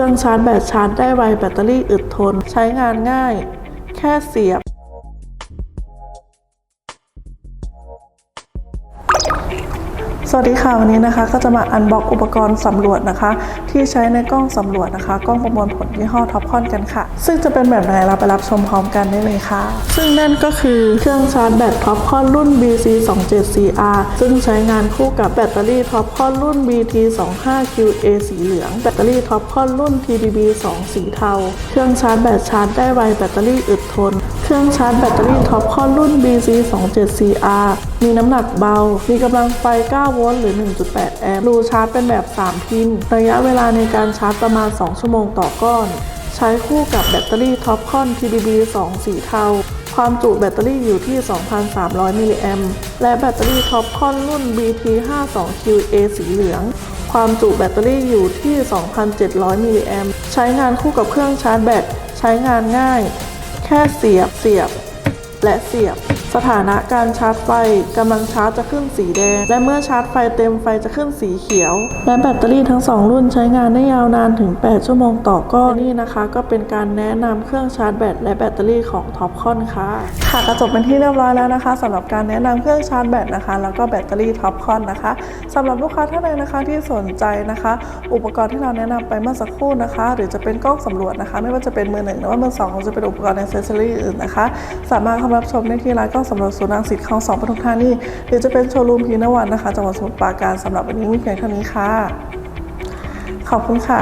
ครื่องชาร์จแบตชาร์จได้ไวแบตเตอรี่อึดทน ใช้งานง่าย แค่เสียบ วัสดีค่ะวันนี้นะคะก็จะมาอันบ็อกอุปกรณ์สำรวจนะคะ ที่ใช้ในกล้องสำรวจนะคะ กล้องประมวลผลยี่ห้อท็อปคอนกันค่ะ ซึ่งจะเป็นแบบไหนเราไปรับชมพร้อมกันได้เลยค่ะ ซึ่งนั่นก็คือเครื่องชาร์จแบตท็อปคอนรุ่น BC 2 7 CR ซึ่งใช้งานคู่กับแบตเตอรี่ท็อปคอนรุ่น BT 2 5 QA สีเหลืองแบตเตอรี่ท็อปคอนรุ่น TDB 2 สีเทาเครื่องชาร์จแบตชาร์จได้ไวแบตเตอรี่อึดทน เครื่องชาร์จแบตเตอรี่ท็อปคอนรุ่น BC 2 7 CR มีน้ำหนักเบา มีกำลังไฟ 9 โวลต์หรือ 1.8 แอมป์รูชาร์จเป็นแบบ 3 พิน ระยะเวลาในการชาร์จประมาณ 2 ชั่วโมงต่อก้อน ใช้คู่กับแบตเตอรี่ท็อปคอน TDB 2 สีเทา ความจุแบตเตอรี่อยู่ที่ 2,300 มิลลิแอมป์และแบตเตอรี่ท็อปคอนรุ่น BT 5 2 QA สีเหลือง ความจุแบตเตอรี่อยู่ที่ 2,700 มิลลิแอมป์ใช้งานคู่กับเครื่องชาร์จแบต ใช้งานง่าย แค่เสียบ เสียบ และเสียบ สถานะการชาร์จไฟกำลังชาร์จจะขึ้นสีแดง และเมื่อชาร์จไฟเต็มไฟจะขึ้นสีเขียว และแบตเตอรี่ทั้ง 2 รุ่นใช้งานได้ยาวนานถึง 8 ชั่วโมงต่อก้อนนี่นะคะ ก็เป็นการแนะนำเครื่องชาร์จแบตและแบตเตอรี่ของท็อปคอนค่ะค่ะก็จบเป็นที่เรียบร้อยแล้วนะคะสำหรับการแนะนำเครื่องชาร์จแบตนะคะ แล้วก็แบตเตอรี่ท็อปคอนนะคะสำหรับลูกค้าท่านใดนะคะที่สนใจนะคะ อุปกรณ์ที่เราแนะนำไปเมื่อสักครู่นะคะ หรือจะเป็นกล้องสำรวจนะคะ ไม่ว่าจะเป็นมือหนึ่งหรือว่ามือสองหรือจะเป็นอุปกรณ์ในเซสซอรี่อื่นนะคะ สามารถเข้าารับชมได้ที่ร้านกล้องสำรวจศูนย์รังสิตคลองสองปทุมธานีหรือจะเป็นโชว์รูมพีนวัตนะคะจังหวัดสมุทรปราการสำหรับวันนี้มีเพียงเท่านี้ค่ะ ขอบคุณค่ะ